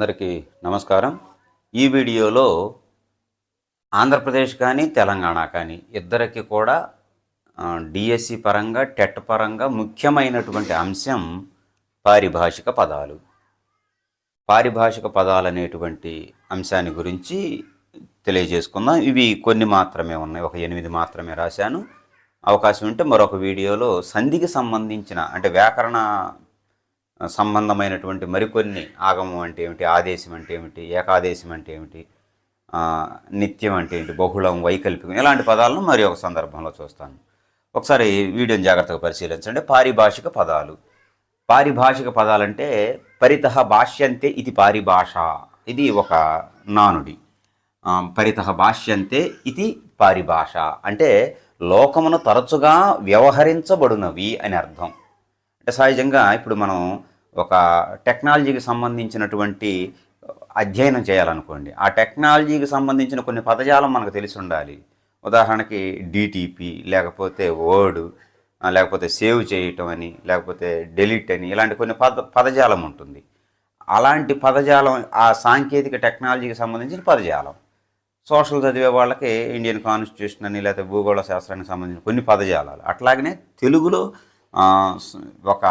అందరికీ నమస్కారం. ఈ వీడియోలో ఆంధ్రప్రదేశ్ కానీ తెలంగాణ కానీ ఇద్దరికి కూడా డిఎస్సి పరంగా టెట్ పరంగా ముఖ్యమైనటువంటి అంశం పారిభాషిక పదాలు. పారిభాషిక పదాలు అనేటువంటి అంశాన్ని గురించి తెలియజేసుకుందాం. ఇవి కొన్ని మాత్రమే ఉన్నాయి. ఒక ఎనిమిది మాత్రమే రాశాను. అవకాశం ఉంటే మరొక వీడియోలో సంధికి సంబంధించిన అంటే వ్యాకరణ సంబంధమైనటువంటి మరికొన్ని ఆగమం అంటే ఏమిటి? ఆదేశం అంటే ఏమిటి? ఏకాదేశం అంటే ఏమిటి? నిత్యం అంటే ఏంటి? బహుళం వైకల్పికం ఇలాంటి పదాలను మరి ఒక సందర్భంలో చూస్తాను. ఒకసారి వీడియోని జాగ్రత్తగా పరిశీలించండి. పారిభాషిక పదాలు. పారిభాషిక పదాలంటే పరితః భాష్యంతే ఇది పారిభాష. ఇది ఒక నానుడి. పరిత భాష్యంతే ఇది పారిభాష. అంటే లోకమును తరచుగా వ్యవహరించబడునవి అని అర్థం. అంటే సహజంగా ఇప్పుడు మనం ఒక టెక్నాలజీకి సంబంధించినటువంటి అధ్యయనం చేయాలనుకోండి. ఆ టెక్నాలజీకి సంబంధించిన కొన్ని పదజాలం మనకు తెలిసి ఉండాలి. ఉదాహరణకి డిటిపి లేకపోతే వర్డ్ లేకపోతే సేవ్ చేయటం అని లేకపోతే డెలీట్ అని ఇలాంటి కొన్ని పద పదజాలం ఉంటుంది. అలాంటి పదజాలం ఆ సాంకేతిక టెక్నాలజీకి సంబంధించిన పదజాలం. సోషల్ చదివే వాళ్ళకి ఇండియన్ కాన్స్టిట్యూషన్ అని లేకపోతే భూగోళ శాస్త్రానికి సంబంధించిన కొన్ని పదజాలాలు. అట్లాగనే తెలుగులో ఒక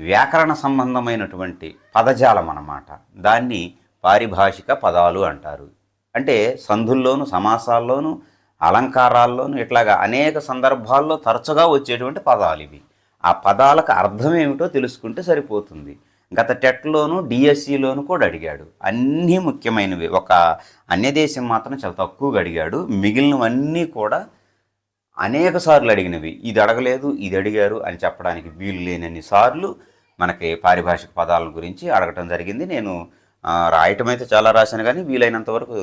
వ్యాకరణ సంబంధమైనటువంటి పదజాలం అన్నమాట. దాన్ని పారిభాషిక పదాలు అంటారు. అంటే సంధుల్లోను సమాసాల్లోనూ అలంకారాల్లోనూ ఇట్లాగా అనేక సందర్భాల్లో తరచుగా వచ్చేటువంటి పదాలు ఇవి. ఆ పదాలకు అర్థం ఏమిటో తెలుసుకుంటే సరిపోతుంది. గత టెట్లోను డిఎస్సిలోను కూడా అడిగాడు. అన్నీ ముఖ్యమైనవి. ఒక అన్యదేశం మాత్రం చాలా తక్కువగా అడిగాడు. మిగిలినవన్నీ కూడా అనేక సార్లు అడిగినవి. ఇది అడగలేదు ఇది అడిగారు అని చెప్పడానికి వీలు లేనన్ని సార్లు మనకి పారిభాషిక పదాల గురించి అడగటం జరిగింది. నేను రాయటం అయితే చాలా రాశాను కానీ వీలైనంత వరకు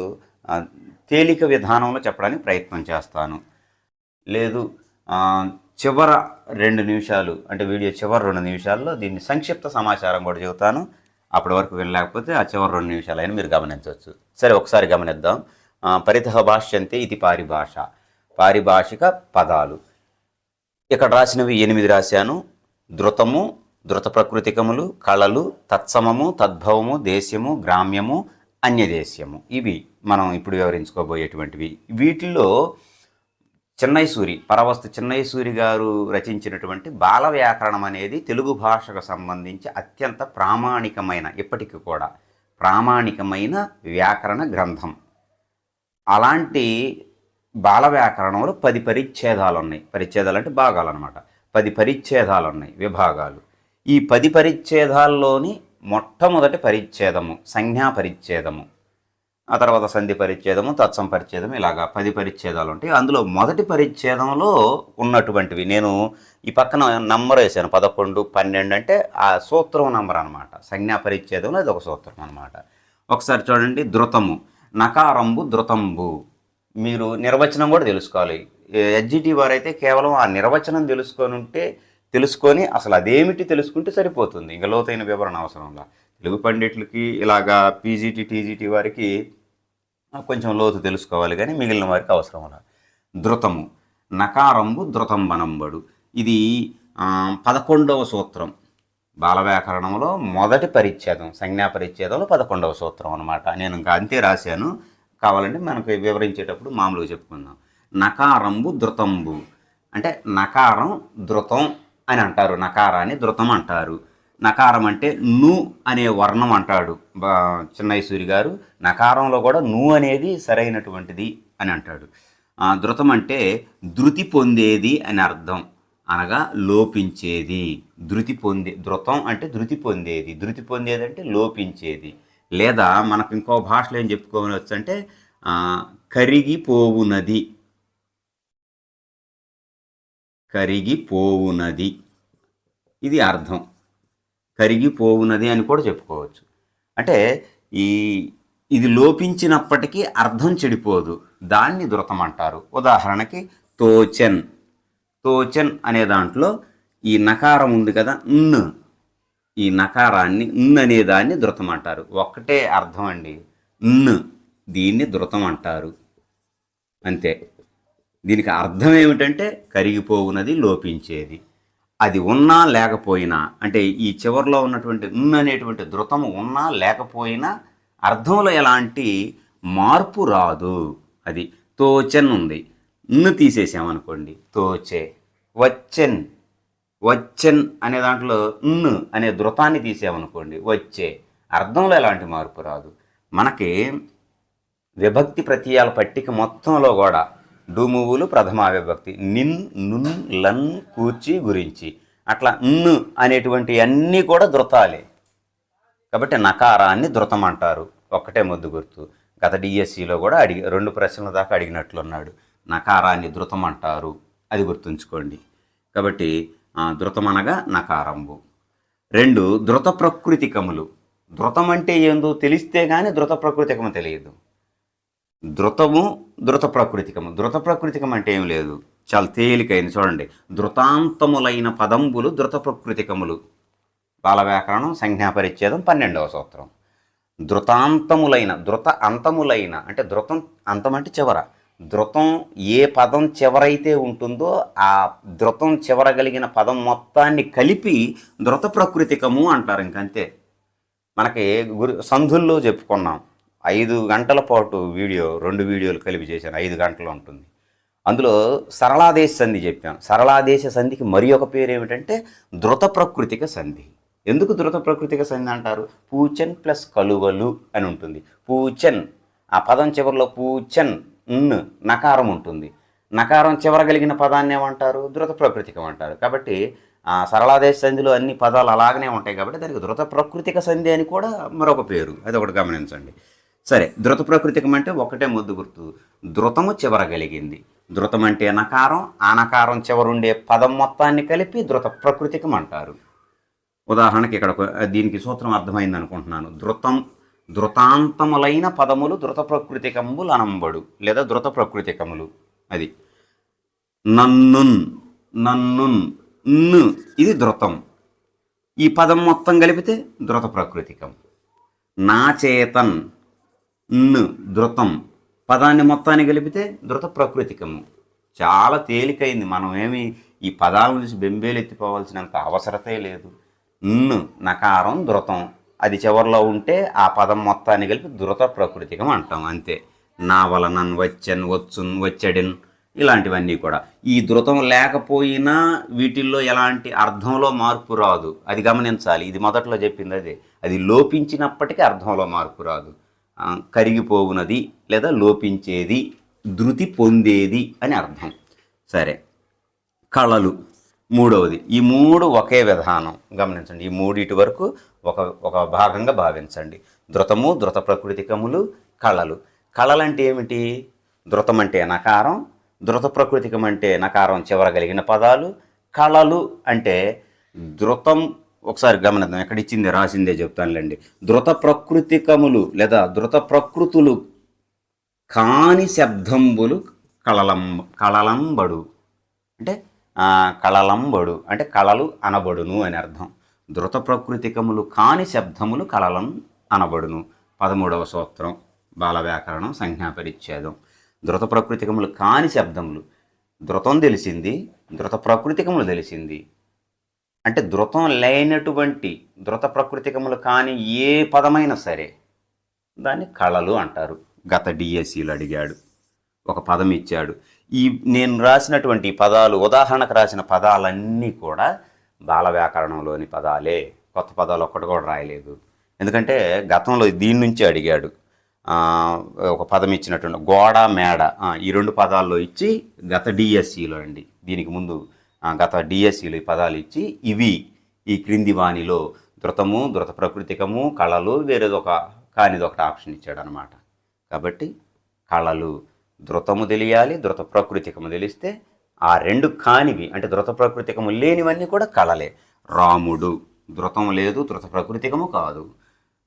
తేలిక విధానంలో చెప్పడానికి ప్రయత్నం చేస్తాను. లేదు చివర రెండు నిమిషాలు అంటే వీడియో చివరి రెండు నిమిషాల్లో దీన్ని సంక్షిప్త సమాచారం కూడా చెబుతాను. అప్పటి వరకు వెళ్ళలేకపోతే ఆ చివరి రెండు నిమిషాలు అయినా మీరు గమనించవచ్చు. సరే ఒకసారి గమనిద్దాం. పరితహ భాష్యంతే ఇది పారిభాష. పారిభాషిక పదాలు. ఇక్కడ రాసినవి ఎనిమిది రాశాను. ధృతము ధృత ప్రకృతికములు కళలు తత్సమము తద్భవము దేశ్యము గ్రామ్యము అన్యదేశ్యము. ఇవి మనం ఇప్పుడు వివరించుకోబోయేటువంటివి. వీటిల్లో చిన్నైసూరి పరవస్తు చిన్నైసూరి గారు రచించినటువంటి బాల వ్యాకరణం అనేది తెలుగు భాషకు సంబంధించి అత్యంత ప్రామాణికమైన ఇప్పటికీ కూడా ప్రామాణికమైన వ్యాకరణ గ్రంథం. అలాంటి బాల వ్యాకరణంలో పది పరిచ్ఛేదాలు ఉన్నాయి పరిచ్ఛేదాలు అంటే భాగాలు అనమాట పది పరిచ్ఛేదాలు ఉన్నాయి విభాగాలు. ఈ పది పరిచ్ఛేదాల్లోని మొట్టమొదటి పరిచ్ఛేదము సంజ్ఞా పరిచ్ఛేదము. ఆ తర్వాత సంధి పరిచ్ఛేదము తత్సం పరిచ్ఛేదం ఇలాగా పది పరిచ్ఛేదాలు ఉంటాయి అందులో మొదటి పరిచ్ఛేదంలో ఉన్నటువంటివి నేను ఈ పక్కన నంబర్ వేసాను పదకొండు పన్నెండు అంటే ఆ సూత్రం నంబర్ అనమాట సంజ్ఞా పరిచ్ఛేదంలో ఇది ఒక సూత్రం అనమాట ఒకసారి చూడండి ధృతము నకారంబు ధృతంబు. మీరు నిర్వచనం కూడా తెలుసుకోవాలి. ఎజ్జీటీ వారు అయితే కేవలం ఆ నిర్వచనం తెలుసుకొని ఉంటే తెలుసుకొని అసలు అదేమిటి తెలుసుకుంటే సరిపోతుంది. ఇంకా లోతైన వివరణ అవసరంలా తెలుగు పండిట్లకి ఇలాగా పీజీటీ టీజీటీ వారికి కొంచెం లోతు తెలుసుకోవాలి కానీ మిగిలిన వారికి అవసరం అలా ధృతము. నకారంబు ధృతంబనంబడు. ఇది పదకొండవ సూత్రం. బాల వ్యాకరణంలో మొదటి పరిచ్ఛేదం సంజ్ఞా పరిచ్ఛేదంలో పదకొండవ సూత్రం అనమాట నేను ఇంకా అంతే రాశాను. కావాలంటే మనకు వివరించేటప్పుడు మామూలుగా చెప్పుకుందాం. నకారంబు ధృతంబు. అంటే నకారం ధృతం అని అంటారు. నకారాన్ని ధృతం అంటారు. నకారం అంటే ను అనే వర్ణం అంటాడు. బా చిన్నైసూరి గారు నకారంలో కూడా ను అనేది సరైనటువంటిది అని అంటాడు. ఆ, ధృతం అంటే ధృతి పొందేది అని అర్థం. అనగా లోపించేది. ధృతి పొందే ధృతం అంటే ధృతి పొందేది. ధృతి పొందేది అంటే లోపించేది. లేదా మనకు ఇంకో భాషలో ఏం చెప్పుకోవచ్చు అంటే కరిగిపోవునది. కరిగిపోవునది. ఇది అర్థం. కరిగిపోవునది అని కూడా చెప్పుకోవచ్చు. అంటే ఈ ఇది లోపించినప్పటికీ అర్థం చెడిపోదు. దాన్ని దురతం అంటారు. ఉదాహరణకి తోచెన్. తోచెన్ అనే దాంట్లో ఈ నకారం ఉంది కదా న్. ఈ నకారాన్ని న్ అనే దాన్ని ధృతం అంటారు. ఒక్కటే అర్థం అండి. న్ దీన్ని ధృతం అంటారు. అంతే. దీనికి అర్థం ఏమిటంటే కరిగిపోవునది లోపించేది. అది ఉన్నా లేకపోయినా అంటే ఈ చివరిలో ఉన్నటువంటి ఉన్న అనేటువంటి ధృతము ఉన్నా లేకపోయినా అర్థంలో ఎలాంటి మార్పు రాదు. అది తోచెన్ ఉంది. ను తీసేసామనుకోండి. తోచే వచ్చెన్ వచ్చెన్ అనే దాంట్లో న్ అనే ధృతాన్ని తీసామనుకోండి వచ్చే. అర్థంలో ఎలాంటి మార్పు రాదు. మనకి విభక్తి ప్రత్యయాల పట్టిక మొత్తంలో కూడా డుమువులు ప్రథమా విభక్తి నిన్ నున్ లన్ కూర్చి గురించి. అట్లా న్ అనేటువంటి అన్నీ కూడా ధృతాలే. కాబట్టి నకారాన్ని ధృతం అంటారు ఒక్కటే ముద్దు గుర్తు. గత డిఎస్సిలో కూడా అడిగి రెండు ప్రశ్నల దాకా అడిగినట్లున్నాడు. నకారాన్ని ధృతం అంటారు అది గుర్తుంచుకోండి. కాబట్టి ధృతమనగా ధృతం అనగా నకారంబు రెండు ధృత ప్రకృతికములు ధృతం అంటే ఏందో తెలిస్తే కానీ ధృత ప్రకృతికము తెలియదు. ధృతము ధృత ప్రకృతికము ధృత ప్రకృతికం అంటే ఏం లేదు. చాలా తేలికైంది చూడండి. ధృతాంతములైన పదంబులు ధృత ప్రకృతికములు బాల వ్యాకరణం సంజ్ఞాపరిచ్ఛేదం పన్నెండవ సూత్రం. ధృతాంతములైన ధృత అంతములైన అంటే ధృతం అంతం అంటే చివర. ధృతం ఏ పదం చివరైతే ఉంటుందో ఆ ధృతం చివరగలిగిన పదం మొత్తాన్ని కలిపి ధృత ప్రకృతికము అంటారు ఇంకంతే మనకి గురు సంధుల్లో చెప్పుకున్నాం. ఐదు గంటల పాటు వీడియో రెండు వీడియోలు కలిపి చేశాను. ఐదు గంటలు ఉంటుంది. అందులో సరళాదేశ సంధి చెప్పాం. సరళాదేశ సంధికి మరి ఒక పేరు ఏమిటంటే ధృత ప్రకృతిక సంధి. ఎందుకు ధృత ప్రకృతిక సంధి అంటారు? పూచన్ ప్లస్ కలువలు అని ఉంటుంది. పూచన్ ఆ పదం చివరిలో పూచన్ న్ నకారం ఉంటుంది. నకారం చివరగలిగిన పదాన్ని ఏమంటారు? ధృత ప్రకృతికం అంటారు. కాబట్టి ఆ సరళాదేశ సంధిలో అన్ని పదాలు అలాగనే ఉంటాయి కాబట్టి దానికి ధృత ప్రకృతిక సంధి అని కూడా మరొక పేరు. అది ఒకటి గమనించండి. సరే ధృత ప్రకృతికం అంటే ఒకటే ముద్దు గుర్తు. ధృతము చివరగలిగింది. ధృతం అంటే నకారం ఆ నకారం చివరుండే పదం మొత్తాన్ని కలిపి ధృత ప్రకృతికం అంటారు. ఉదాహరణకి ఇక్కడ దీనికి సూత్రం అర్థమైంది అనుకుంటున్నాను ధృతం ధృతాంతములైన పదములు ధృత ప్రకృతికములు అనంబడు లేదా ధృత ప్రకృతికములు అది. నన్నున్ నన్నున్ న్ ఇది ధృతం. ఈ పదం మొత్తం కలిపితే ధృత ప్రకృతికం. నా చేతన్ ధృతం. పదాన్ని మొత్తాన్ని కలిపితే ధృత ప్రకృతికము. చాలా తేలికైంది. మనం ఏమి ఈ పదాల నుంచి బెంబేలు ఎత్తిపోవాల్సినంత అవసరతే లేదు. న్ నకారం ధృతం. అది చివరిలో ఉంటే ఆ పదం మొత్తాన్ని కలిపి దురత ప్రకృతికం అంటాం అంతే. నా వలనన్ వచ్చన్ వచ్చున్ వచ్చడిన్ ఇలాంటివన్నీ కూడా. ఈ ధృతం లేకపోయినా వీటిల్లో ఎలాంటి అర్థంలో మార్పు రాదు. అది గమనించాలి. ఇది మొదట్లో చెప్పింది అదే. అది లోపించినప్పటికీ అర్థంలో మార్పు రాదు. కరిగిపోవునది లేదా లోపించేది ధృతి పొందేది అని అర్థం. సరే. కళలు. మూడవది. ఈ మూడు ఒకే విధానం. గమనించండి ఈ మూడిటి వరకు ఒక ఒక భాగంగా భావించండి. ధృతము ధృత ప్రకృతికములు కళలు. కళలు అంటే ఏమిటి? ధృతం అంటే నకారం ధృత ప్రకృతికం అంటే నకారం చివరగలిగిన పదాలు. కళలు అంటే ధృతం ఒకసారి గమనిద్దాం ఎక్కడ ఇచ్చింది రాసిందే చెప్తానులేండి. ధృత ప్రకృతికములు లేదా ధృత ప్రకృతులు కాని శబ్దంబులు కళలం కళలంబడు. అంటే కళలంబడు. అంటే కళలు అనబడును అని అర్థం. ధృత ప్రకృతికములు కాని శబ్దములు కళలం అనబడును. పదమూడవ సూత్రం బాల వ్యాకరణం సంజ్ఞాపరిచ్ఛేదం ధృత ప్రకృతికములు కాని శబ్దములు. ధృతం తెలిసింది ధృత ప్రకృతికములు తెలిసింది. అంటే ధృతం లేనటువంటి ధృత ప్రకృతికములు కాని ఏ పదమైనా సరే దాన్ని కళలు అంటారు. గత డిఎస్సీలు అడిగాడు. ఒక పదం ఇచ్చాడు. ఈ నేను రాసినటువంటి పదాలు ఉదాహరణకు రాసిన పదాలన్నీ కూడా బాల వ్యాకరణంలోని పదాలే. కొత్త పదాలు ఒక్కటి కూడా రాయలేదు. ఎందుకంటే గతంలో దీని నుంచి అడిగాడు. ఒక పదం ఇచ్చినటువంటి గోడ మేడ ఈ రెండు పదాల్లో ఇచ్చి గత డిఎస్సిలో అండి. దీనికి ముందు గత డిఎస్సిలో ఈ పదాలు ఇచ్చి ఇవి ఈ క్రింది వాణిలో ధృతము ధృత ప్రకృతికము కళలు వేరేది ఒక కానిది ఒకటి ఆప్షన్ ఇచ్చాడు అనమాట కాబట్టి కళలు ధృతము తెలియాలి ధృత ప్రకృతికము తెలిస్తే ఆ రెండు కానివి అంటే ధృత ప్రకృతికము లేనివన్నీ కూడా కళలే రాముడు ధృతం లేదు ధృత ప్రకృతికము కాదు.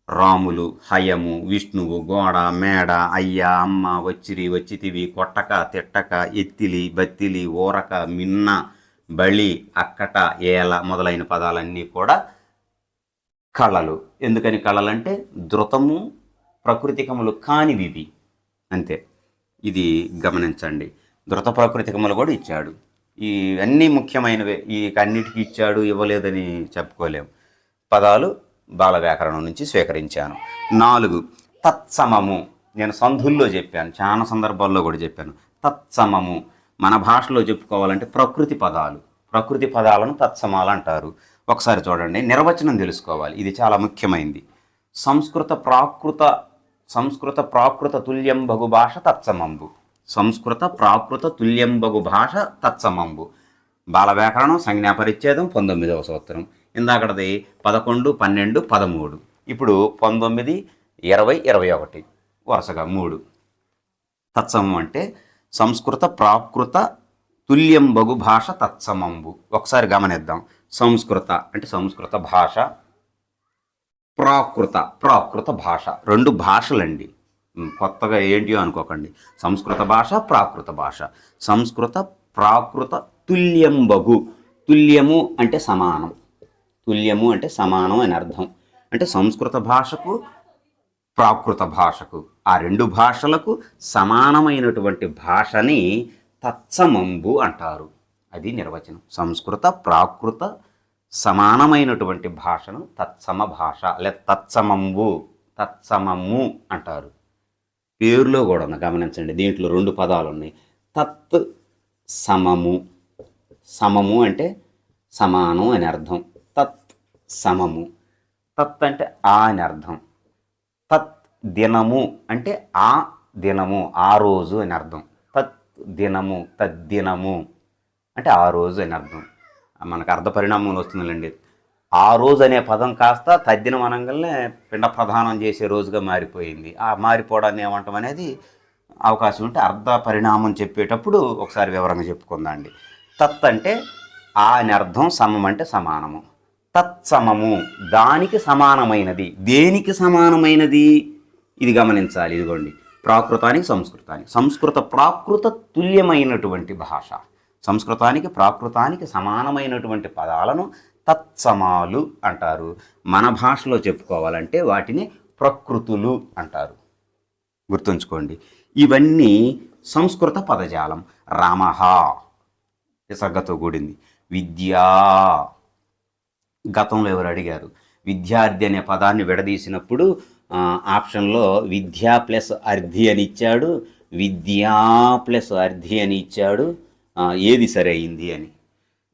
రాములు హయము విష్ణువు గోడ మేడ అయ్య అమ్మ వచ్చిరి వచ్చితివి కొట్టక తిట్టక ఎత్తిలి బత్తిలి ఊరక మిన్న బళి అక్కట ఏల మొదలైన పదాలన్నీ కూడా కళలు ఎందుకని కళలంటే ధృతము ప్రకృతికములు కానివివి. అంతే. ఇది గమనించండి. ధృత ప్రకృతికములు కూడా ఇచ్చాడు. ఈ అన్నీ ముఖ్యమైనవే. ఈ అన్నిటికీ ఇచ్చాడు ఇవ్వలేదని చెప్పుకోలేము పదాలు బాల వ్యాకరణం నుంచి స్వీకరించాను. నాలుగు తత్సమము. నేను సంధుల్లో చెప్పాను చాలా సందర్భాల్లో కూడా చెప్పాను. తత్సమము. మన భాషలో చెప్పుకోవాలంటే ప్రకృతి పదాలు. ప్రకృతి పదాలను తత్సమాలు అంటారు. ఒకసారి చూడండి నిర్వచనం తెలుసుకోవాలి. ఇది చాలా ముఖ్యమైనది సంస్కృత ప్రాకృత సంస్కృత ప్రాకృత తుల్యం బగు భాష తత్సమంబు. సంస్కృత ప్రాకృత తుల్యం బగు భాష తత్సమంబు. బాల వ్యాకరణం పంతొమ్మిదవ సూత్రం. ఇందాకటిది పదకొండు పన్నెండు పదమూడు. ఇప్పుడు పంతొమ్మిది ఇరవై ఇరవై ఒకటి. వరుసగా మూడు. తత్సమం అంటే సంస్కృత ప్రాకృత తుల్యం బగు భాష తత్సమంబు. ఒకసారి గమనిద్దాం. సంస్కృత అంటే సంస్కృత భాష ప్రాకృత ప్రాకృత భాష. రెండు భాషలండి. కొత్తగా ఏంటియో అనుకోకండి. సంస్కృత భాష ప్రాకృత భాష. సంస్కృత ప్రాకృత తుల్యం బగు. తుల్యము అంటే సమానం. తుల్యము అంటే సమానం అని అర్థం. అంటే సంస్కృత భాషకు ప్రాకృత భాషకు ఆ రెండు భాషలకు సమానమైనటువంటి భాషని తత్సమంబు అంటారు. అది నిర్వచనం. సంస్కృత ప్రాకృత సమానమైనటువంటి భాషను తత్సమ భాష లేదా తత్సమంబు తత్సమము అంటారు. పేరులో కూడా ఉంది గమనించండి దీంట్లో రెండు పదాలు ఉన్నాయి. తత్ సమము. సమము అంటే సమానం అని అర్థం. తత్ సమము. తత్ అంటే ఆ అని అర్థం. తత్ దినము అంటే ఆ దినము ఆ రోజు అని అర్థం. తత్ దినము తద్దినము అంటే ఆ రోజు అని అర్థం. మనకు అర్ధ పరిణామం వస్తుందండి ఆ రోజు అనే పదం కాస్త తద్దినం అనగానే పిండ ప్రధానం చేసే రోజుగా మారిపోయింది. ఆ మారిపోవడాన్ని ఏమంటాం అనేది అవకాశం ఉంటే అర్ధ పరిణామం చెప్పేటప్పుడు ఒకసారి వివరంగా చెప్పుకుందాండి తత్ అంటే ఆ అని అర్థం సమం అంటే సమానము. తత్సమము దానికి సమానమైనది. దేనికి సమానమైనది? ఇది గమనించాలి ఇదిగోండి. ప్రాకృతానికి సంస్కృతానికి. సంస్కృత ప్రాకృత తుల్యమైనటువంటి భాష. సంస్కృతానికి ప్రాకృతానికి సమానమైనటువంటి పదాలను తత్సమాలు అంటారు. మన భాషలో చెప్పుకోవాలంటే వాటిని ప్రకృతులు అంటారు. గుర్తుంచుకోండి. ఇవన్నీ సంస్కృత పదజాలం. రామహ విసర్గతో కూడింది. విద్యా గతంలో ఎవరు అడిగారు? విద్యార్థి అనే పదాన్ని విడదీసినప్పుడు ఆప్షన్లో విద్యా ప్లస్ అర్థి అని ఇచ్చాడు విద్యా ప్లస్ అర్థి అని ఇచ్చాడు ఏది సరి అయింది అని.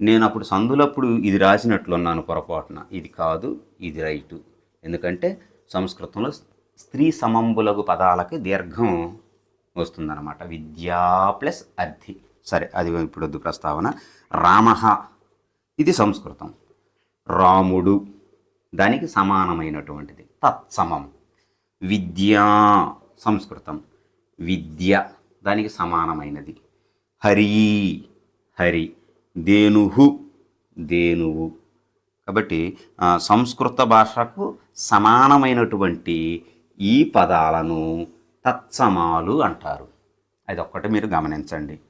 నేను అప్పుడు సందులప్పుడు ఇది రాసినట్లున్నాను పొరపాటున. ఇది కాదు ఇది రైటు. ఎందుకంటే సంస్కృతంలో స్త్రీ సమంబులగు పదాలకి దీర్ఘం వస్తుందన్నమాట. విద్యా ప్లస్ అర్థి. సరే అది ఇప్పుడు వద్దు ప్రస్తావన. రామ. ఇది సంస్కృతం. రాముడు. దానికి సమానమైనటువంటిది. తత్సమం. విద్యా సంస్కృతం. విద్య దానికి సమానమైనది. హరి హరి దేనుహు దేనువు. కాబట్టి సంస్కృత భాషకు సమానమైనటువంటి ఈ పదాలను తత్సమాలు అంటారు. అది ఒక్కటి మీరు గమనించండి.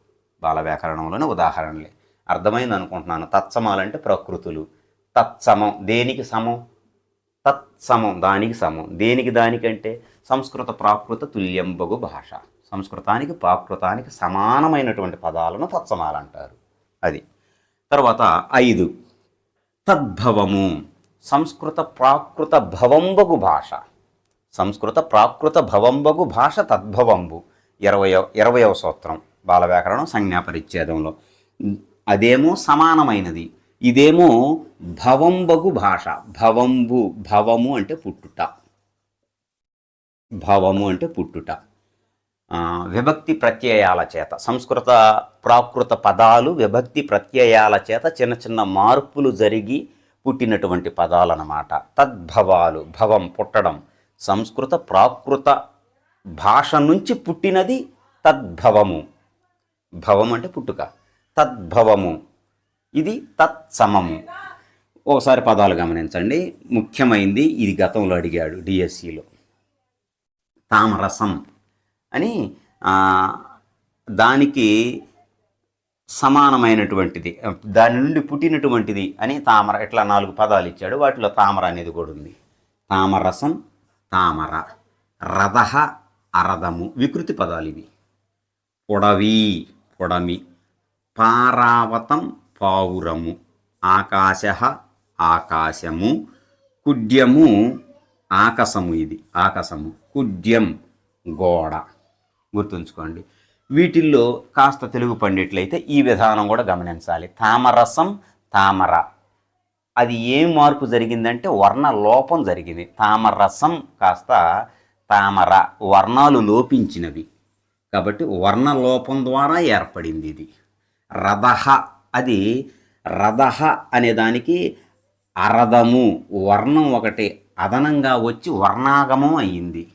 బాల వ్యాకరణంలోని ఉదాహరణలే. అర్థమైంది అనుకుంటున్నాను. తత్సమాలంటే ప్రకృతులు. తత్సమం దేనికి సమం? తత్సమం దానికి సమం. దేనికి దానికంటే? సంస్కృత ప్రాకృత తుల్యంబగు భాష. సంస్కృతానికి ప్రాకృతానికి సమానమైనటువంటి పదాలను పచ్చమాలంటారు అంటారు. అది. తర్వాత ఐదు. తద్భవము. సంస్కృత ప్రాకృత భవంబగు భాష. సంస్కృత ప్రాకృత భవంబగు భాష తద్భవంబు. ఇరవయో ఇరవయవ సూత్రం. బాల వ్యాకరణం అదేమో సమానమైనది. ఇదేమో భవంబగు భాష. భవంబు భవము అంటే పుట్టుట. భవము అంటే పుట్టుట. విభక్తి ప్రత్యయాల చేత సంస్కృత ప్రాకృత పదాలు విభక్తి ప్రత్యయాల చేత చిన్న చిన్న మార్పులు జరిగి పుట్టినటువంటి పదాలు అన్నమాట తద్భవాలు భవం పుట్టడం సంస్కృత ప్రాకృత భాష నుంచి పుట్టినది తద్భవము. భవం అంటే పుట్టుక. తద్భవము. ఇది తత్సమము. ఒకసారి పదాలు గమనించండి. ముఖ్యమైంది ఇది గతంలో అడిగాడు డిఎస్సిలో. తామరసం. అని దానికి సమానమైనటువంటిది దాని నుండి పుట్టినటువంటిది అని తామర ఇట్లా నాలుగు పదాలు ఇచ్చాడు. వాటిలో తామర అనేది కూడా ఉంది. తామరసం తామర రథ అరదము వికృతి పదాలు ఇవి. పొడవి పొడమి పారావతం పావురము ఆకాశ ఆకాశము కుడ్యము ఆకాశము ఇది ఆకాశము కుడ్యం గోడ. గుర్తుంచుకోండి. వీటిల్లో కాస్త తెలుగు పండిట్లయితే ఈ విధానం కూడా గమనించాలి. తామరసం తామర. అది ఏం మార్పు జరిగిందంటే వర్ణ లోపం జరిగింది. తామరసం కాస్త తామర వర్ణాలు లోపించినవి. కాబట్టి వర్ణ లోపం ద్వారా ఏర్పడింది ఇది. రథహ అది రథహ అనే దానికి అరదము వర్ణం ఒకటి. అదనంగా వచ్చి వర్ణాగమం అయ్యింది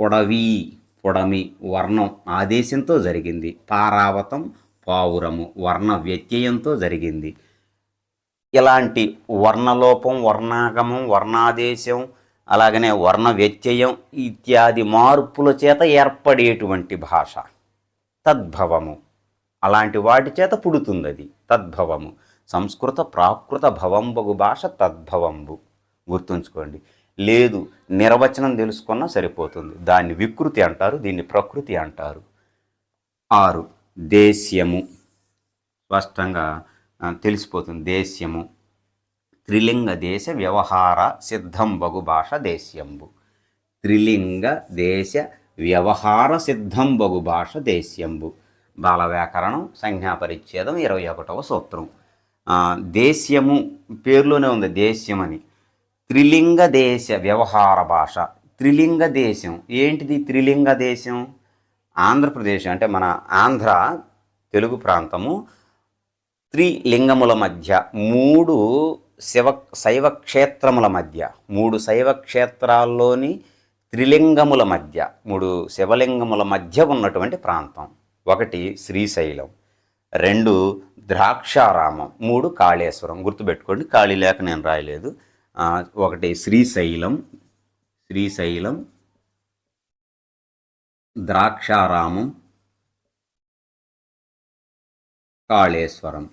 పొడవి పుడమి వర్ణం ఆదేశంతో జరిగింది. పారావతం పావురము వర్ణ వ్యత్యయంతో జరిగింది. ఇలాంటి వర్ణలోపం వర్ణాగమం వర్ణాదేశం అలాగనే వర్ణ వ్యత్యయం ఇత్యాది మార్పుల చేత ఏర్పడేటువంటి భాష. తద్భవము. అలాంటి వాటి చేత పుడుతుంది అది తద్భవము. సంస్కృత ప్రాకృత భవంబగు భాష తద్భవంబు. గుర్తుంచుకోండి. లేదు నిర్వచనం తెలుసుకున్నా సరిపోతుంది. దాన్ని వికృతి అంటారు దీన్ని ప్రకృతి అంటారు. ఆరు దేశ్యము. స్పష్టంగా తెలిసిపోతుంది దేశ్యము. త్రిలింగ దేశ వ్యవహార సిద్ధం బగు భాష దేశ్యంబు. త్రిలింగ దేశ వ్యవహార సిద్ధం బగు భాష దేశ్యంబు. బాల వ్యాకరణం సంజ్ఞాపరిచ్ఛేదం ఇరవై ఒకటవ సూత్రం. దేశ్యము పేరులోనే ఉంది దేశ్యమని. త్రిలింగ దేశ వ్యవహార భాష. త్రిలింగ దేశం ఏంటిది త్రిలింగ దేశం ఆంధ్రప్రదేశ్ అంటే మన ఆంధ్ర తెలుగు ప్రాంతము. త్రిలింగముల మధ్య మూడు శివ శైవ క్షేత్రముల మధ్య మూడు శైవ క్షేత్రాల్లోని త్రిలింగముల మధ్య మూడు శివలింగముల మధ్య ఉన్నటువంటి ప్రాంతం. ఒకటి శ్రీశైలం రెండు ద్రాక్షారామం మూడు కాళేశ్వరం. గుర్తుపెట్టుకోండి ఖాళీ లేక నేను రాయలేదు. ఒకటి శ్రీశైలం శ్రీశైలం ద్రాక్షారామం కాళేశ్వరం.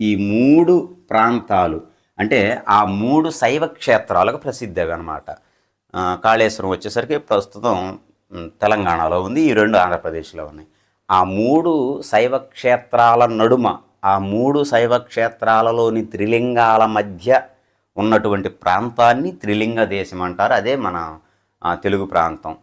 ఈ మూడు ప్రాంతాలు అంటే ఆ మూడు శైవ క్షేత్రాలకు ప్రసిద్ధి అనమాట కాళేశ్వరం వచ్చేసరికి ప్రస్తుతం తెలంగాణలో ఉంది ఈ రెండు ఆంధ్రప్రదేశ్లో ఉన్నాయి. ఆ మూడు శైవ క్షేత్రాల నడుమ ఆ మూడు శైవ క్షేత్రాలలోని త్రిలింగాల మధ్య ఉన్నటువంటి ప్రాంతాన్ని త్రిలింగ దేశం అంటారు. అదే మన తెలుగు ప్రాంతం.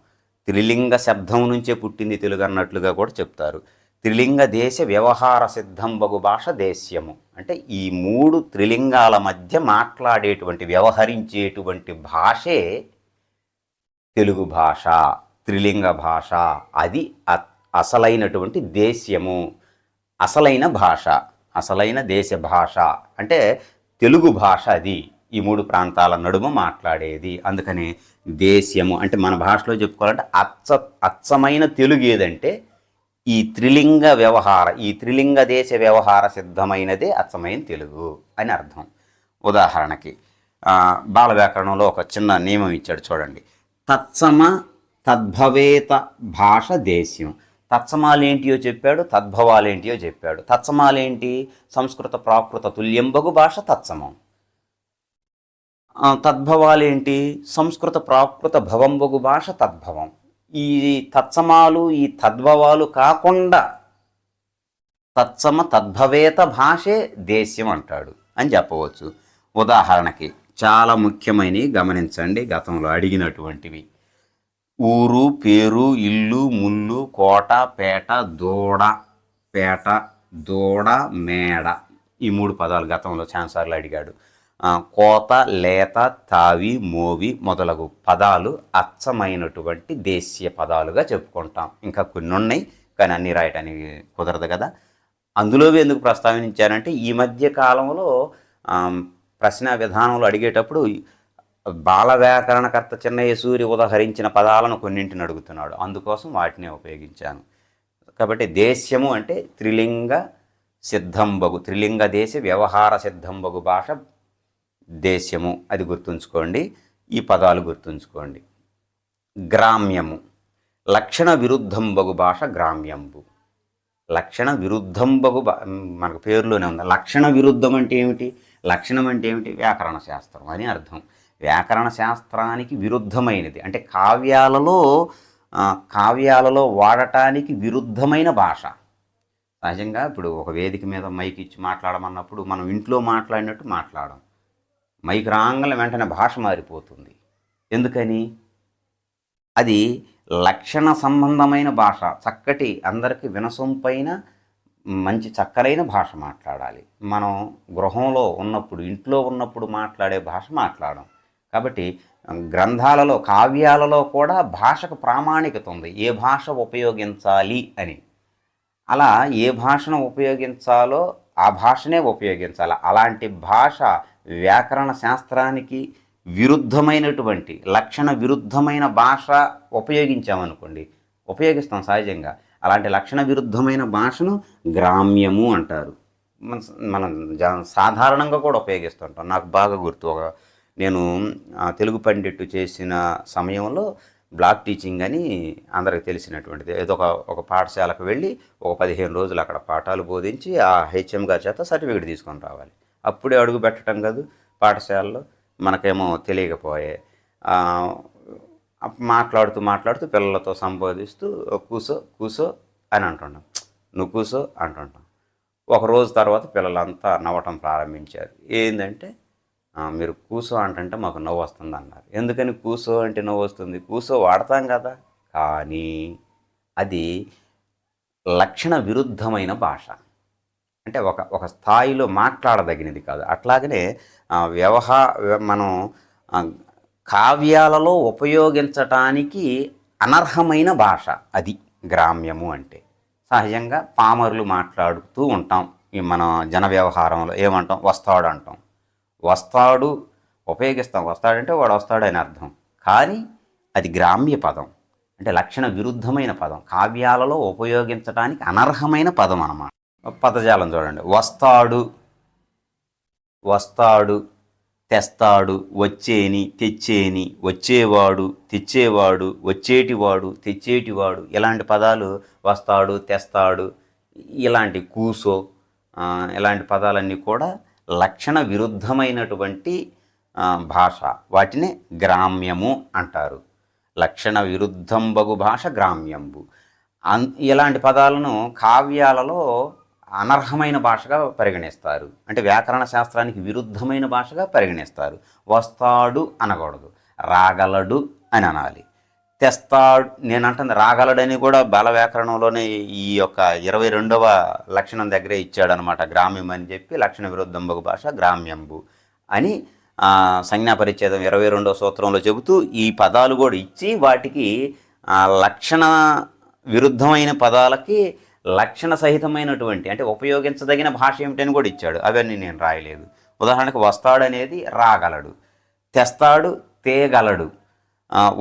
త్రిలింగ శబ్దం నుంచే పుట్టింది తెలుగు అన్నట్లుగా కూడా చెప్తారు. త్రిలింగ దేశ వ్యవహార సిద్ధం బగు భాష దేశ్యము. అంటే ఈ మూడు త్రిలింగాల మధ్య మాట్లాడేటువంటి వ్యవహరించేటువంటి భాషే తెలుగు భాష త్రిలింగ భాష. అది అసలైనటువంటి దేశ్యము. అసలైన భాష అసలైన దేశ భాష. అంటే తెలుగు భాష అది. ఈ మూడు ప్రాంతాల నడుమ మాట్లాడేది. అందుకని దేశ్యము అంటే మన భాషలో చెప్పుకోవాలంటే అచ్చ అచ్చమైన తెలుగు ఏదంటే ఈ త్రిలింగ వ్యవహార ఈ త్రిలింగ దేశ వ్యవహార సిద్ధమైనదే అచ్చమైన తెలుగు అని అర్థం. ఉదాహరణకి బాల వ్యాకరణంలో ఒక చిన్న నియమం ఇచ్చాడు చూడండి. తత్సమ తద్భవేత భాష దేశ్యం. తత్సమాలేంటియో చెప్పాడు తద్భవాలేంటియో చెప్పాడు. తత్సమాలేంటి? సంస్కృత ప్రాకృత తుల్యంబగు భాష తత్సమం. తద్భవాలేంటి? సంస్కృత ప్రాకృత భవంబగు భాష తద్భవం. ఈ తత్సమాలు ఈ తద్భవాలు కాకుండా తత్సమ తద్భవేత భాషే దేశ్యం అంటాడు అని చెప్పవచ్చు. ఉదాహరణకి చాలా ముఖ్యమైనవి గమనించండి గతంలో అడిగినటువంటివి. ఊరు పేరు ఇల్లు ముల్లు కోట పేట దూడ పేట దూడ మేడ. ఈ మూడు పదాలు గతంలో ఛాన్సార్లు అడిగాడు. కోత లేత తావి మోవి మొదలగు పదాలు అచ్చమైనటువంటి దేశీయ పదాలుగా చెప్పుకుంటాం. ఇంకా కొన్ని ఉన్నాయి కానీ అన్నీ రాయటానికి కుదరదు కదా. అందులో ఎందుకు ప్రస్తావించారంటే ఈ మధ్య కాలంలో ప్రశ్న విధానంలో అడిగేటప్పుడు బాల వ్యాకరణకర్త చిన్నయ్య సూరి ఉదహరించిన పదాలను కొన్నింటిని అడుగుతున్నాడు. అందుకోసం వాటిని ఉపయోగించాను. కాబట్టి దేశ్యము అంటే త్రిలింగ సిద్ధంబగు త్రిలింగ దేశ వ్యవహార సిద్ధంబగు భాష దేశ్యము. అది గుర్తుంచుకోండి. ఈ పదాలు గుర్తుంచుకోండి. గ్రామ్యము. లక్షణ విరుద్ధంబగు భాష గ్రామ్యంబు. లక్షణ విరుద్ధంబగు భా- మనకు పేరులోనే ఉంది. లక్షణ విరుద్ధం అంటే ఏమిటి? లక్షణం అంటే ఏమిటి? వ్యాకరణ శాస్త్రం. అని అర్థం. వ్యాకరణ శాస్త్రానికి విరుద్ధమైనది. అంటే కావ్యాలలో కావ్యాలలో వాడటానికి విరుద్ధమైన భాష. సహజంగా ఇప్పుడు ఒక వేదిక మీద మైక్ ఇచ్చి మాట్లాడమన్నప్పుడు మనం ఇంట్లో మాట్లాడినట్టు మాట్లాడం. మైక్ రాంగల వెంటనే భాష మారిపోతుంది. ఎందుకని? అది లక్షణ సంబంధమైన భాష. చక్కటి అందరికీ వినసొంపైన మంచి చక్కలైన భాష మాట్లాడాలి. మనం గృహంలో ఉన్నప్పుడు ఇంట్లో ఉన్నప్పుడు మాట్లాడే భాష మాట్లాడడం కాబట్టి గ్రంథాలలో కావ్యాలలో కూడా భాషకు ప్రామాణికత ఉంది. ఏ భాష ఉపయోగించాలి అని. అలా ఏ భాషను ఉపయోగించాలో ఆ భాషనే ఉపయోగించాలి. అలాంటి భాష వ్యాకరణ శాస్త్రానికి విరుద్ధమైనటువంటి లక్షణ విరుద్ధమైన భాష ఉపయోగించామనుకోండి ఉపయోగిస్తాం సహజంగా. అలాంటి లక్షణ విరుద్ధమైన భాషను గ్రామ్యము అంటారు. మన మనం సాధారణంగా కూడా ఉపయోగిస్తుంటాం. నాకు బాగా గుర్తు ఒక నేను తెలుగు పండిట్టు చేసిన సమయంలో బ్లాక్ టీచింగ్ అని అందరికి తెలిసినటువంటిది. ఏదో ఒక ఒక పాఠశాలకు వెళ్ళి ఒక పదిహేను రోజులు అక్కడ పాఠాలు బోధించి ఆ హెచ్ఎం గారి చేత సర్టిఫికేట్ తీసుకొని రావాలి. అప్పుడే అడుగు పెట్టడం కాదు పాఠశాలలో మనకేమో తెలియకపోయే మాట్లాడుతూ మాట్లాడుతూ పిల్లలతో సంబోధిస్తూ కూసో కూసో అని అంటున్నాం నువ్వు కూసో అంటుంటాం. ఒక రోజు తర్వాత పిల్లలంతా నవ్వటం ప్రారంభించారు. ఏంటంటే మీరు కూసో అంటే మాకు నవ్వు వస్తుంది అన్నారు ఎందుకని కూసో అంటే నవ్వు వస్తుంది? కూసో వాడతాం కదా. కానీ అది లక్షణ విరుద్ధమైన భాష. అంటే ఒక ఒక స్థాయిలో మాట్లాడదగినది కాదు. అట్లాగనే వ్యవహార మనం కావ్యాలలో ఉపయోగించటానికి అనర్హమైన భాష అది గ్రామ్యము అంటే. సహజంగా పామరులు మాట్లాడుతూ ఉంటాం. ఈ మన జన వ్యవహారంలో ఏమంటాం? వస్తాడు అంటాం వస్తాడు ఉపయోగిస్తాం. వస్తాడంటే వాడు వస్తాడు అని అర్థం. కానీ అది గ్రామ్య పదం. అంటే లక్షణ విరుద్ధమైన పదం. కావ్యాలలో ఉపయోగించడానికి అనర్హమైన పదం అన్నమాట. పదజాలం చూడండి. వస్తాడు వస్తాడు తెస్తాడు వచ్చేని తెచ్చేని వచ్చేవాడు తెచ్చేవాడు వచ్చేటివాడు తెచ్చేటివాడు ఇలాంటి పదాలు వస్తాడు తెస్తాడు ఇలాంటి కూసో ఇలాంటి పదాలన్నీ కూడా లక్షణ విరుద్ధమైనటువంటి భాష. వాటినే గ్రామ్యము అంటారు. లక్షణ విరుద్ధంబగు భాష గ్రామ్యంబు. అన్ ఇలాంటి పదాలను కావ్యాలలో అనర్హమైన భాషగా పరిగణిస్తారు. అంటే వ్యాకరణ శాస్త్రానికి విరుద్ధమైన భాషగా పరిగణిస్తారు. వస్తాడు అనకూడదు. రాగలడు అని అనాలి. తెస్తాడు. నేను అంటుంది రాగలడని కూడా బాల వ్యాకరణంలోనే ఈ యొక్క ఇరవై రెండవ లక్షణం దగ్గరే ఇచ్చాడనమాట. గ్రామ్యం అని చెప్పి లక్షణ విరుద్ధంబగు భాష గ్రామ్యంబు అని సంజ్ఞాపరిచ్ఛేదం ఇరవై రెండవ సూత్రంలో చెబుతూ ఈ పదాలు కూడా ఇచ్చి వాటికి లక్షణ విరుద్ధమైన పదాలకి లక్షణ సహితమైనటువంటి అంటే ఉపయోగించదగిన భాష ఏమిటని కూడా ఇచ్చాడు. అవన్నీ నేను రాయలేదు. ఉదాహరణకు వస్తాడనేది రాగలడు తెస్తాడు తేగలడు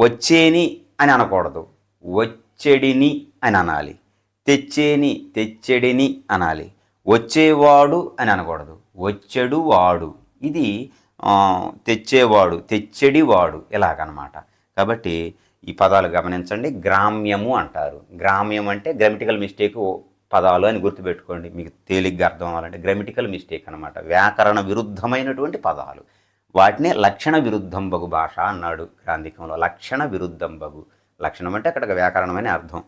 వచ్చేని అని అనకూడదు. వచ్చెడిని అని అనాలి. తెచ్చేని తెచ్చెడిని అనాలి. వచ్చేవాడు అని అనకూడదు. వచ్చెడు వాడు ఇది తెచ్చేవాడు తెచ్చెడి వాడు ఇలాగనమాట. కాబట్టి ఈ పదాలు గమనించండి. గ్రామ్యము అంటారు. గ్రామ్యం అంటే గ్రామటికల్ మిస్టేక్ పదాలు అని గుర్తుపెట్టుకోండి. మీకు తేలిగ్గా అర్థం అవ్వాలంటే గ్రామటికల్ మిస్టేక్ అనమాట. వ్యాకరణ విరుద్ధమైనటువంటి పదాలు. వాటినే లక్షణ విరుద్ధం బగు భాష అన్నాడు గ్రాంధికంలో. లక్షణ విరుద్ధం బగు. లక్షణం అంటే అక్కడ వ్యాకరణమని అర్థం.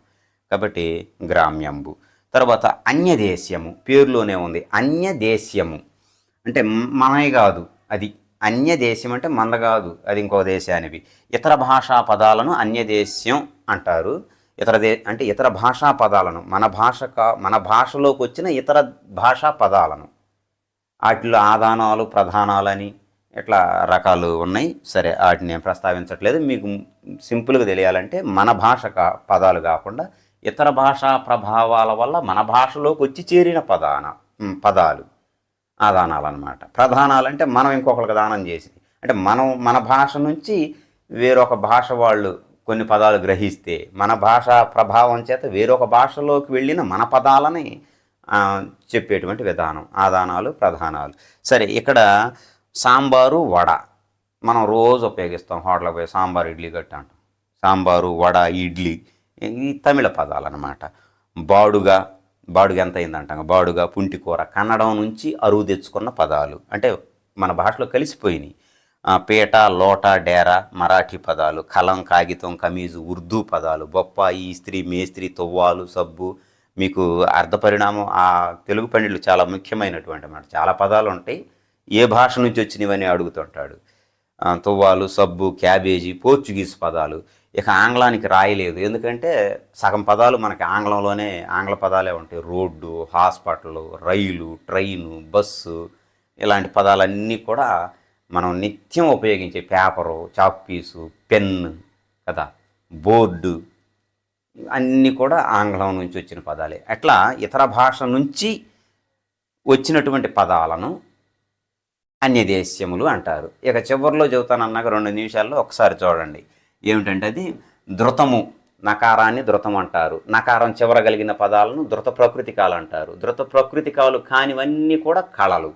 కాబట్టి గ్రామ్యంబు. తర్వాత అన్యదేశ్యము. పేరులోనే ఉంది. అన్యదేశ్యము. అంటే మనమే కాదు అది. అన్య దేశం అంటే మంద కాదు. అది ఇంకో దేశానివి. ఇతర భాషా పదాలను అన్యదేశ్యం అంటారు. ఇతర దే అంటే ఇతర భాషా పదాలను. మన భాష కా మన భాషలోకి వచ్చిన ఇతర భాషా పదాలను. వాటిలో ఆదానాలు ప్రధానాలని ఇట్లా రకాలు ఉన్నాయి? సరే వాటిని నేను ప్రస్తావించట్లేదు. మీకు సింపుల్గా తెలియాలంటే మన భాష కా పదాలు కాకుండా ఇతర భాషా ప్రభావాల వల్ల మన భాషలోకి వచ్చి చేరిన పదాన పదాలు ఆదానాలు అనమాట ప్రధానాలు అంటే మనం ఇంకొకరికి దానం చేసింది. అంటే మనం మన భాష నుంచి వేరొక భాష వాళ్ళు కొన్ని పదాలు గ్రహిస్తే మన భాష ప్రభావం చేత వేరొక భాషలోకి వెళ్ళిన మన పదాలని చెప్పేటువంటి విధానం ఆదానాలు ప్రధానాలు. సరే ఇక్కడ సాంబారు వడ. మనం రోజు ఉపయోగిస్తాం హోటల్కి పోయి సాంబారు ఇడ్లీ గట్టి అంటాం. సాంబారు వడ ఇడ్లీ ఈ తమిళ పదాలు అన్నమాట బాడుగా బాడుగ ఎంత అయిందంటాం బాడుగా పుంటికూర కన్నడం నుంచి అరువు తెచ్చుకున్న పదాలు. అంటే మన భాషలో కలిసిపోయినాయి. పీట లోట డేరా మరాఠీ పదాలు కలం కాగితం కమీజు ఉర్దూ పదాలు బొప్పాయి ఇస్త్రీ మేస్త్రి తువ్వాలు సబ్బు. మీకు అర్ధ పరిణామం ఆ తెలుగు పండితులు చాలా ముఖ్యమైనటువంటి అన్నమాట చాలా పదాలు ఉంటాయి ఏ భాష నుంచి వచ్చినవని అడుగుతుంటాడు. తువ్వాలు సబ్బు క్యాబేజీ పోర్చుగీస్ పదాలు ఇక ఆంగ్లానికి రాయలేదు. ఎందుకంటే సగం పదాలు మనకి ఆంగ్లంలోనే ఆంగ్ల పదాలే ఉంటాయి. Road hospital rail train bus ఇలాంటి పదాలన్నీ కూడా మనం నిత్యం ఉపయోగించే పేపరు చాక్ పీసు పెన్ కదా బోర్డు అన్నీ కూడా ఆంగ్లం నుంచి వచ్చిన పదాలే. అట్లా ఇతర భాష నుంచి వచ్చినటువంటి పదాలను అన్యదేశ్యములు అంటారు. ఇక చివరిలో చెబుతానన్నాక రెండు నిమిషాల్లో ఒకసారి చూడండి. ఏమిటంటే అది ధృతము నకారాన్ని ధృతం అంటారు. నకారం చివర కలిగిన పదాలను ధృత ప్రకృతికాలు అంటారు. ధృత ప్రకృతికాలు కానివన్నీ కూడా కళలు.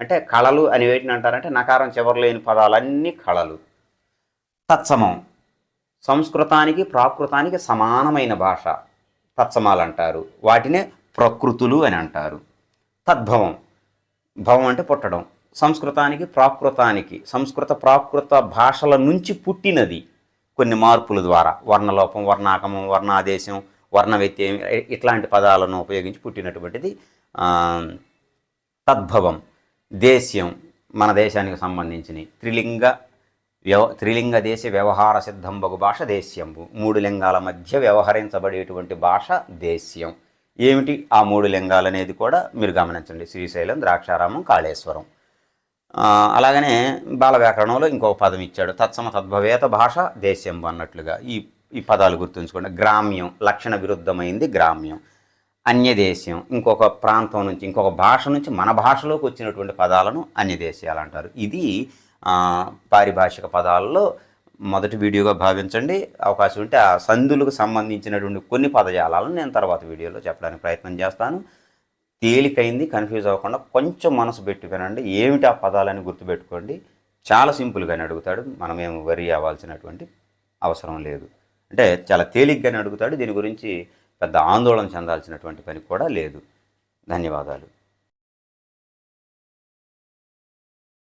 అంటే కళలు అని వేటిని అంటారంటే నకారం చివర లేని పదాలన్నీ కళలు. తత్సమం సంస్కృతానికి ప్రాకృతానికి సమానమైన భాష తత్సమాలు అంటారు. వాటినే ప్రకృతులు అని అంటారు. తద్భవం భవం అంటే పుట్టడం. సంస్కృతానికి ప్రాకృతానికి సంస్కృత ప్రాకృత భాషల నుంచి పుట్టినది కొన్ని మార్పుల ద్వారా. వర్ణలోపం వర్ణాకమం వర్ణాదేశం వర్ణ వ్యత్యయం ఇట్లాంటి పదాలను ఉపయోగించి పుట్టినటువంటిది తద్భవం దేశ్యం మన దేశానికి సంబంధించిన త్రిలింగ వ్యవ త్రిలింగ దేశ వ్యవహార సిద్ధంబగు భాష దేశ్యంబు. మూడు లింగాల మధ్య వ్యవహరించబడేటువంటి భాష దేశ్యం. ఏమిటి ఆ మూడు లింగాలనేది కూడా మీరు గమనించండి. శ్రీశైలం ద్రాక్షారామం కాళేశ్వరం. అలాగనే బాల వ్యాకరణంలో ఇంకొక పదం ఇచ్చాడు. తత్సమ తద్భవేత భాష దేశంబు అన్నట్లుగా. ఈ ఈ పదాలు గుర్తుంచుకోండి. గ్రామ్యం లక్షణ విరుద్ధమైంది గ్రామ్యం. అన్యదేశం ఇంకొక ప్రాంతం నుంచి ఇంకొక భాష నుంచి మన భాషలోకి వచ్చినటువంటి పదాలను అన్యదేశీయాలు అంటారు. ఇది పారిభాషిక పదాలలో మొదటి వీడియోగా భావించండి. అవకాశం ఉంటే ఆ సందులకు సంబంధించినటువంటి కొన్ని పదజాలాలను నేను తర్వాత వీడియోలో చెప్పడానికి ప్రయత్నం చేస్తాను. తేలికైంది కన్ఫ్యూజ్ అవ్వకుండా కొంచెం మనసు పెట్టి వినండి. ఏమిటి ఆ పదాలని గుర్తుపెట్టుకోండి. చాలా సింపుల్గానే అడుగుతాడు. మనమేం వరి అవ్వాల్సినటువంటి అవసరం లేదు. అంటే చాలా తేలిగ్గానే అడుగుతాడు. దీని గురించి పెద్ద ఆందోళన చెందాల్సినటువంటి పని కూడా లేదు. ధన్యవాదాలు.